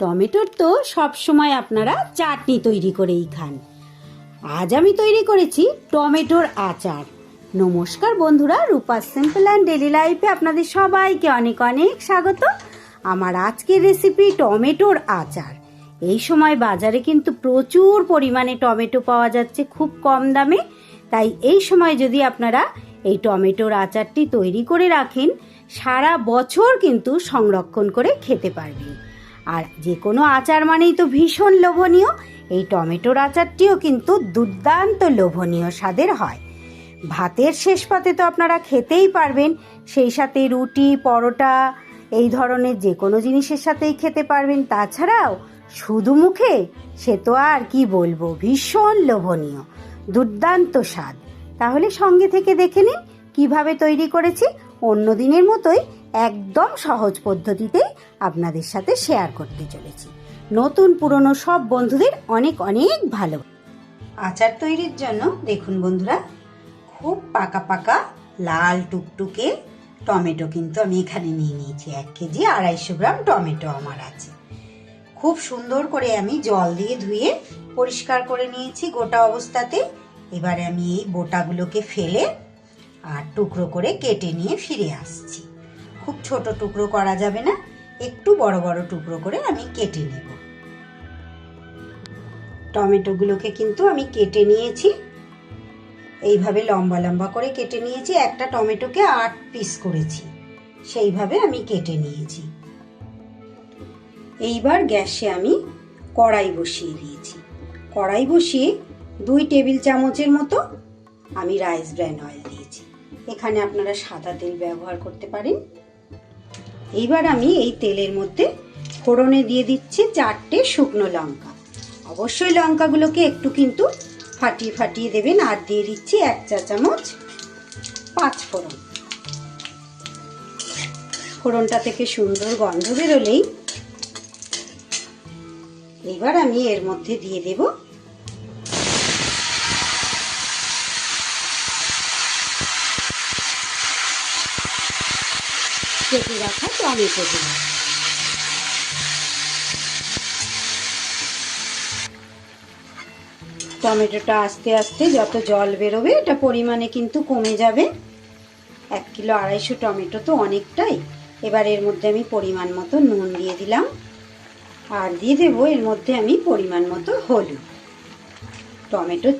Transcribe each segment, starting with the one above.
টমেটোর তো সব সময় আপনারা চাটনি তৈরি করেই খান। আজ আমি তৈরি করেছি টমেটোর আচার। নমস্কার বন্ধুরা, রূপা সিম্পল অ্যান্ড ডেলি লাইফে আপনাদের সবাইকে অনেক অনেক স্বাগত। আমার আজকের রেসিপি টমেটোর আচার। এই সময় বাজারে কিন্তু প্রচুর পরিমাণে টমেটো পাওয়া যাচ্ছে খুব কম দামে। তাই এই সময় যদি আপনারা এই টমেটোর আচারটি তৈরি করে রাখেন, সারা বছর কিন্তু সংরক্ষণ করে খেতে পারবেন। আর যে কোনো আচার মানেই তো ভীষণ লোভনীয়। এই টমেটোর আচারটিও কিন্তু দুর্দান্ত লোভনীয় স্বাদের হয়। ভাতের শেষ পাতে তো আপনারা খেতেই পারবেন। সেই সাথে রুটি, পরোটা, এই ধরনের যে কোনো জিনিসের সাথেই খেতে পারবেন। তাছাড়াও শুধু মুখে, সে তো আর কি বলব, ভীষণ লোভনীয়, দুর্দান্ত স্বাদ। তাহলে সঙ্গে থেকে দেখে নিন, কীভাবে তৈরি করেছি। অন্য দিনের মতোই একদম সহজ পদ্ধতিতেই আপনাদের সাথে শেয়ার করতে চলেছি। নতুন, পুরনো সব বন্ধুদের অনেক অনেক ভালো। আচার তৈরির জন্য দেখুন বন্ধুরা, খুব পাকা পাকা, লাল টুকটুকে টমেটো কিন্তু আমি এখানে নিয়ে নিয়েছি। এক কেজি আড়াইশো গ্রাম টমেটো আমার আছে। খুব সুন্দর করে আমি জল দিয়ে ধুয়ে পরিষ্কার করে নিয়েছি গোটা অবস্থাতে। এবারে আমি এই বোটাগুলোকে ফেলে আর টুকরো করে কেটে নিয়ে ফিরে আসছি। খুব ছোট টুকরো করা যাবে না। একটু বড় বড় টুকরো করে আমি কেটে নেব। টমেটোগুলোকে কিন্তু আমি কেটে নিয়েছি। এইভাবে লম্বা লম্বা করে কেটে নিয়েছি। একটা টমেটোকে আট পিস করেছি। সেইভাবে আমি কেটে নিয়েছি। এইবার গ্যাসে আমি কড়াই বসিয়ে দিয়েছি। কড়াই বসিয়ে দুই টেবিল চামচের মতো আমি রাইস ব্র্যান অয়েল দিয়েছি। এখানে আপনারা সাদা তেল ব্যবহার করতে পারেন। এইবার আমি এই তেলের মধ্যে ফোড়নে দিয়ে দিচ্ছি চারটে শুকনো লঙ্কা। অবশ্যই লঙ্কাগুলোকে একটু কিন্তু ফাটিয়ে ফাটিয়ে দেবেন আর দিয়ে দিচ্ছি এক চা চামচ পাঁচ ফোড়ন। ফোড়নটা থেকে সুন্দর গন্ধ বেরোলেই এবার আমি এর মধ্যে দিয়ে দেব কেটে রাখা? টমেটোগুলো টমেটোটা আস্তে আস্তে যত জল বেরোবে, এটা পরিমাণে কিন্তু কমে যাবে। এক কিলো আড়াইশো টমেটো তো অনেকটাই। এবার এর মধ্যে আমি পরিমাণ মতো নুন দিয়ে দিলাম। আর দিয়ে দেবো এর মধ্যে আমি পরিমাণ মতো হলুদ। টমেটো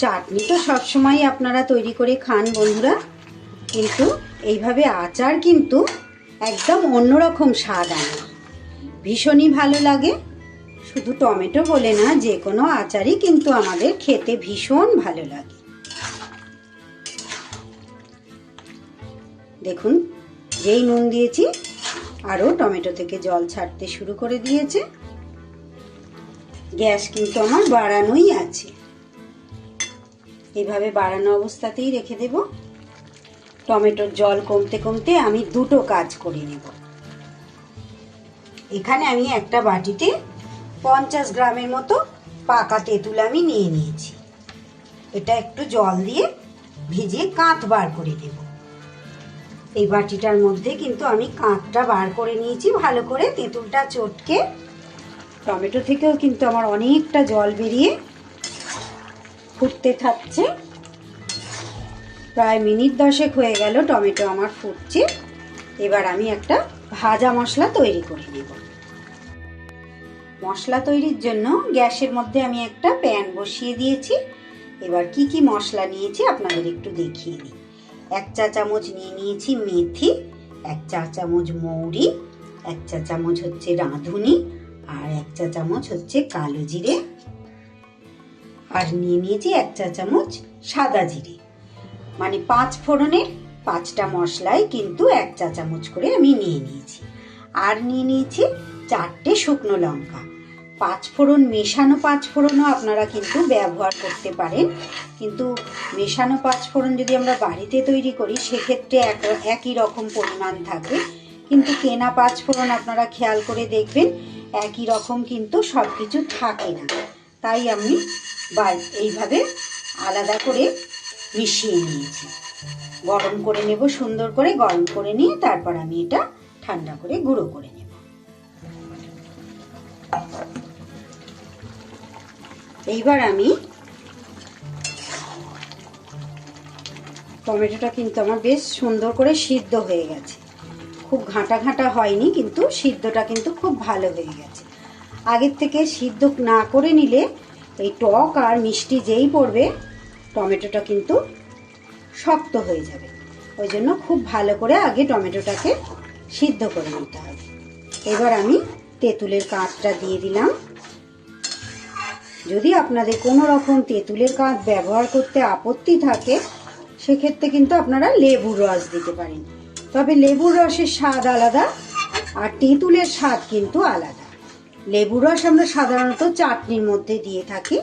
চাটনি তো সবসময় আপনারা তৈরি করে খান বন্ধুরা। কিন্তু এইভাবে আচার কিন্তু একদম অন্যরকম স্বাদ আনে। ভীষণই ভালো লাগে। শুধু টমেটো বলে না, যে কোনো আচারই কিন্তু আমাদের খেতে ভীষণ ভালো লাগে। দেখুন, যেই নুন দিয়েছি, আরও টমেটো থেকে জল ছাড়তে শুরু করে দিয়েছে। গ্যাস কিন্তু আমার বাড়ানোই আছে। এভাবে বাড়ানো অবস্থাতেই রেখে দেব। টমেটোর জল কমতে কমতে আমি দুটো কাজ করে নেব। এখানে আমি একটা বাটিতে পঞ্চাশ গ্রামের মতো পাকা তেঁতুল আমি নিয়ে নিয়েছি। এটা একটু জল দিয়ে ভিজিয়ে কাঁচ বার করে নেব। এই বাটিটার মধ্যে কিন্তু আমি কাঁচটা বার করে নিয়েছি, ভালো করে তেঁতুলটা চটকে। টমেটো থেকেও কিন্তু আমার অনেকটা জল বেরিয়ে ফুটতে থাকছে। প্রায় মিনিট দশেক হয়ে গেল টমেটো আমার ফুটছে। এবার আমি একটা ভাজা মশলা তৈরি করে নেব। মশলা তৈরির জন্য গ্যাসের মধ্যে আমি একটা প্যান বসিয়ে দিয়েছি। এবার কি কি মশলা নিয়েছি আপনাদের একটু দেখিয়ে দিই। এক চা চামচ নিয়ে নিয়েছি মেথি, এক চা চামচ মৌরি, এক চা চামচ হচ্ছে রাঁধুনি আর এক চা চামচ হচ্ছে কালো জিরে। আর নিয়ে নিয়েছি এক চা চামচ সাদা জিরে। মানে পাঁচ ফোড়নের পাঁচটা মশলাই কিন্তু এক চা চামচ করে আমি নিয়ে নিয়েছি। আর নিয়ে নিয়েছি চারটে শুকনো লঙ্কা। পাঁচ ফোড়ন মেশানো পাঁচ ফোড়নও আপনারা কিন্তু ব্যবহার করতে পারেন। কিন্তু মেশানো পাঁচ ফোড়ন যদি আমরা বাড়িতে তৈরি করি, সেক্ষেত্রে এক একই রকম পরিমাণ থাকবে। কিন্তু কেনা পাঁচ ফোড়ন আপনারা খেয়াল করে দেখবেন, একই রকম কিন্তু সব কিছু থাকে না। তাই আমি বা এইভাবে আলাদা করে মিশিয়ে নিয়েছি। গরম করে নেব, সুন্দর করে গরম করে নিয়ে তারপর আমি এটা ঠান্ডা করে গুঁড়ো করে নেব। এইবার আমি টমেটোটা কিন্তু আমার বেশ সুন্দর করে সিদ্ধ হয়ে গেছে। খুব ঘাঁটা ঘাঁটা হয়নি, কিন্তু সিদ্ধটা কিন্তু খুব ভালো হয়ে গেছে। আগের থেকে সিদ্ধ না করে নিলে এই টক আর মিষ্টি যেই পড়বে টমেটোটা কিন্তু শক্ত হয়ে যাবে। ওই জন্য খুব ভালো করে আগে টমেটোটাকে সিদ্ধ করে নিতে হবে। এবার আমি তেঁতুলের কাঁচটা দিয়ে দিলাম। যদি আপনাদের কোনো রকম তেঁতুলের কাঁচ ব্যবহার করতে আপত্তি থাকে, সেক্ষেত্রে কিন্তু আপনারা লেবুর রস দিতে পারেন। তবে লেবুর রসের স্বাদ আলাদা আর তেঁতুলের স্বাদ কিন্তু আলাদা। লেবুর রস আমরা সাধারণত চাটনির মধ্যে দিয়ে থাকি,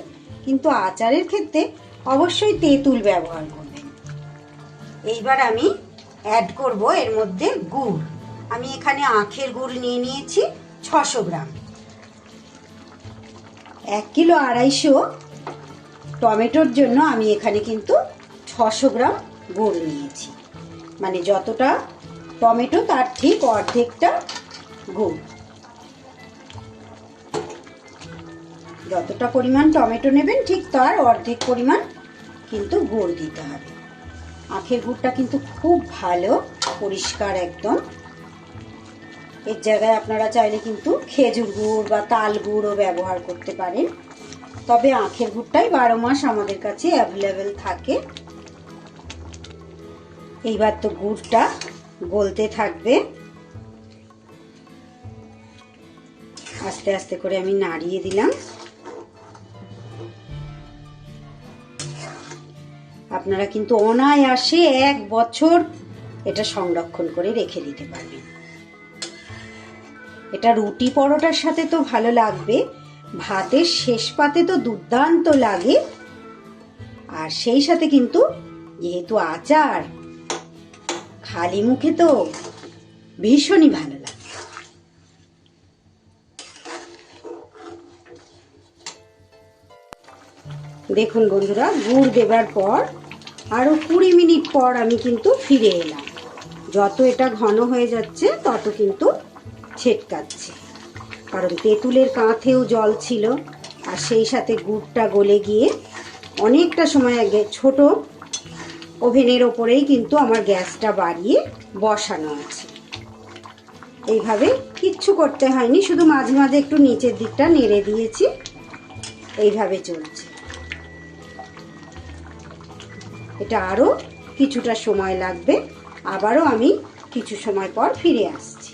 কিন্তু আচারের ক্ষেত্রে অবশ্যই তেঁতুল ব্যবহার করবেন। এইবার আমি অ্যাড করব এর মধ্যে গুড়। আমি এখানে আখের গুড় নিয়ে নিয়েছি ছশো গ্রাম। এক কিলো আড়াইশো টমেটোর জন্য আমি এখানে কিন্তু ছশো গ্রাম গুড় নিয়েছি। মানে যতটা টমেটো তার ঠিক অর্ধেকটা গুড়। যতটা পরিমাণ টমেটো নেবেন ঠিক তার অর্ধেক পরিমাণ কিন্তু গুড় দিতে হবে। আখের গুড়টা কিন্তু খুব ভালো, পরিষ্কার একদম। এর জায়গায় আপনারা চাইলে কিন্তু খেজুর গুড় বা তাল গুড়ও ব্যবহার করতে পারেন। তবে আখের গুড়টাই বারো মাস আমাদের কাছে অ্যাভেলেবেল থাকে। এইবার তো গুড়টা গলতে থাকবে। আস্তে আস্তে করে আমি নাড়িয়ে দিলাম। আপনারা কিন্তু অনায়াসে এক বছর এটা সংরক্ষণ করে রেখে দিতে পারবেন। এটা রুটি পরোটার সাথে তো ভালো লাগবে, ভাতের শেষ পাতে তো দুর্দান্ত লাগে, আর সেই সাথে কিন্তু যেহেতু আচার, খালি মুখে তো ভীষণই ভালো লাগে। দেখুন বন্ধুরা, গুড় দেবার পর আরও কুড়ি মিনিট পর আমি কিন্তু ফিরে এলাম। যত এটা ঘন হয়ে যাচ্ছে, তত কিন্তু ছেটকাচ্ছে। কারণ তেঁতুলের কাঁথেও জল ছিল, আর সেই সাথে গুড়টা গলে গিয়ে অনেকটা সময় আগে ছোট ওভেনের ওপরেই কিন্তু আমার গ্যাসটা বাড়িয়ে বসানো আছে। এইভাবে কিচ্ছু করতে হয়নি, শুধু মাঝে মাঝে একটু নিচের দিকটা নেড়ে দিয়েছি। এইভাবে চলছে। এটা আরও কিছুটা সময় লাগবে। আবারও আমি কিছু সময় পর ফিরে আসছি।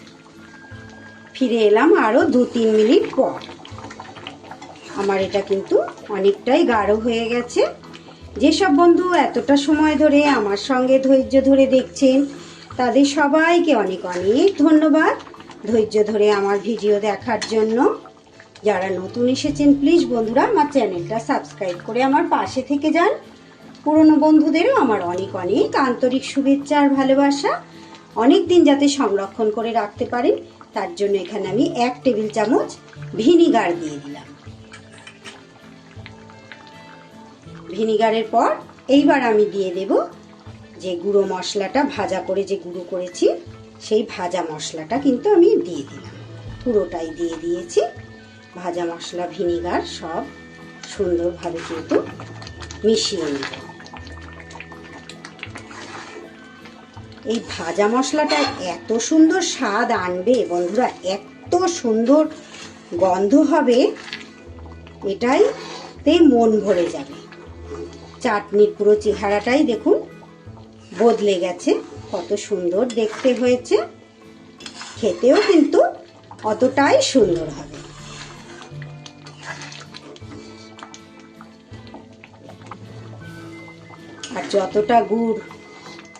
ফিরে এলাম আরও দু তিন মিনিট পর। আমার এটা কিন্তু অনেকটাই গাঢ় হয়ে গেছে। যেসব বন্ধু এতটা সময় ধরে আমার সঙ্গে ধৈর্য ধরে দেখছেন, তাদের সবাইকে অনেক অনেক ধন্যবাদ ধৈর্য ধরে আমার ভিডিও দেখার জন্য। যারা নতুন এসেছেন প্লিজ বন্ধুরা আমার চ্যানেলটা সাবস্ক্রাইব করে আমার পাশে থেকে যান। পুরনো বন্ধুদেরও আমার অনেক অনেক আন্তরিক শুভেচ্ছা আর ভালোবাসা। অনেক দিন যাতে সংরক্ষণ করে রাখতে পারেন, তার জন্য এখানে আমি এক টেবিল চামচ ভিনিগার দিয়ে দিলাম। ভিনিগারের পর এইবার আমি দিয়ে দেব যে গুঁড়ো মশলাটা, ভাজা করে যে গুঁড়ো করেছি, সেই ভাজা মশলাটা কিন্তু আমি দিয়ে দিলাম। পুরোটাই দিয়ে দিয়েছি। ভাজা মশলা, ভিনিগার সব সুন্দরভাবে কিন্তু মিশিয়ে নেব এই ভাজা মশলাটা এত সুন্দর স্বাদ আনবে, বন্ধুরা, এত সুন্দর গন্ধ হবে, এটাই তে মন ভরে যাবে। চাটনির পুরো চেহারাটাই দেখুন, বদলে গেছে, কত সুন্দর দেখতে হয়েছে, খেতেও কিন্তু অতটাই সুন্দর হবে। আর যতটা গুড়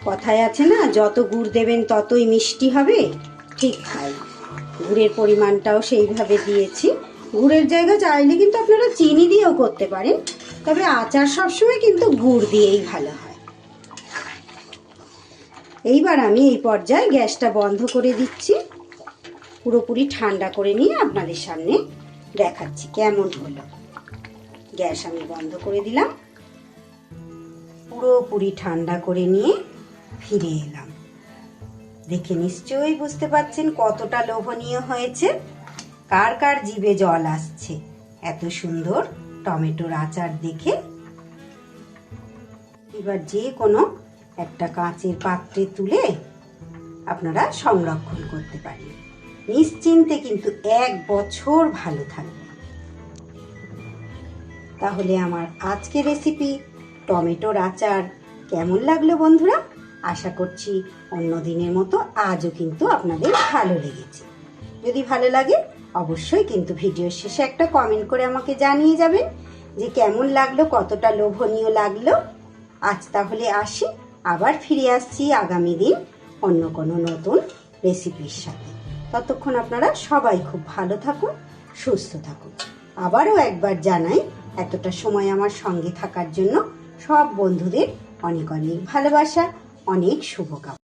কথায় আছে না, যত গুড় দেবেন ততই মিষ্টি হবে। ঠিক তাই। গুড়ের পরিমাণটাও সেইভাবে দিয়েছি। গুড়ের জায়গা চাইলে কিন্তু আপনারা চিনি দিয়েও করতে পারেন, তবে আচার সবসময় কিন্তু গুড় দিয়েই ভালো হয়। এইবার আমি এই পর্যায়ে গ্যাসটা বন্ধ করে দিচ্ছি। পুরোপুরি ঠান্ডা করে নিয়ে আপনাদের সামনে দেখাচ্ছি কেমন হলো। গ্যাস আমি বন্ধ করে দিলাম। পুরোপুরি ঠান্ডা করে নিয়ে ফিরে এলাম। দেখে নিশ্চয়ই বুঝতে পাচ্ছেন কতটা লোভনীয় হয়েছে। কার কার জিভে জল আসছে। এত সুন্দর টমেটোর আচার দেখে। এবার যে কোনো একটা কাঁচের পাত্রে তুলে আপনারা সংরক্ষণ করতে পারেন। নিশ্চিন্তে কিন্তু এক বছর ভালো থাকবে। তাহলে আমার আজকের রেসিপি টমেটোর আচার কেমন লাগল বন্ধুরা? আশা করছি অন্য দিনের মতো আজও কিন্তু আপনাদের ভালো লেগেছে। যদি ভালো লাগে, অবশ্যই কিন্তু ভিডিওর শেষে একটা কমেন্ট করে আমাকে জানিয়ে যাবেন যে কেমন লাগল, কতটা লোভনীয় লাগল। আজ তাহলে আসি, আবার ফিরে আসছি আগামী দিন অন্য কোনো নতুন রেসিপির সাথে। ততক্ষণ আপনারা সবাই খুব ভালো থাকুন, সুস্থ থাকুন। আবারও একবার জানাই, এতটা সময় আমার সঙ্গে থাকার জন্য সব বন্ধুদের অনেক অনেক ভালোবাসা। অনেক শুভকামনা।